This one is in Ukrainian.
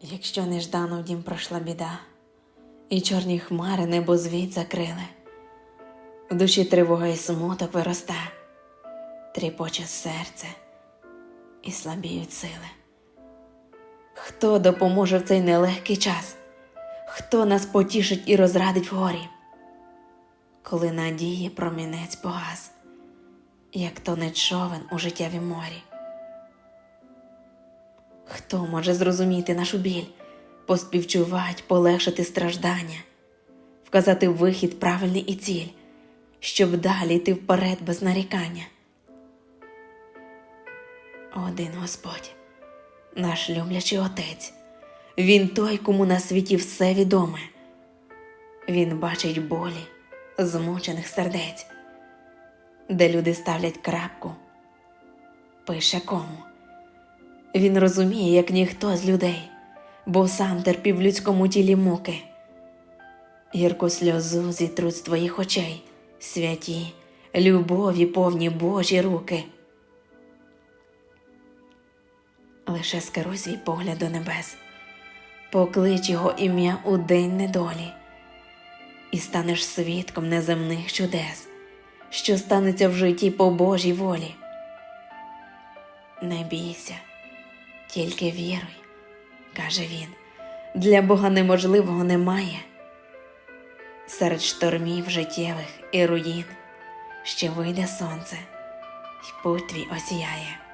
Якщо неждано в дім пройшла біда, і чорні хмари небо звідь закрили, в душі тривога і смуток вироста, тріпоче серце і слабіють сили. Хто допоможе в цей нелегкий час? Хто нас потішить і розрадить в горі? Коли надії промінець погас, як тоне човен у життєвім морі. Хто може зрозуміти нашу біль, поспівчувати, полегшити страждання, вказати вихід правильний і ціль, щоб далі йти вперед без нарікання? Один Господь, наш люблячий Отець, Він той, кому на світі все відоме. Він бачить болі змучених сердець, де люди ставлять крапку, пише кому. Він розуміє, як ніхто з людей, бо сам терпів людському тілі муки. Гірку сльозу зітруть з твоїх очей, святі, любові повні Божі руки. Лише скеруй свій погляд до небес, поклич його ім'я у день недолі, і станеш свідком неземних чудес, що станеться в житті по Божій волі. Не бійся, тільки віруй, каже він, для Бога неможливого немає. Серед штормів життєвих і руїн ще вийде сонце, й путь твій осіяє.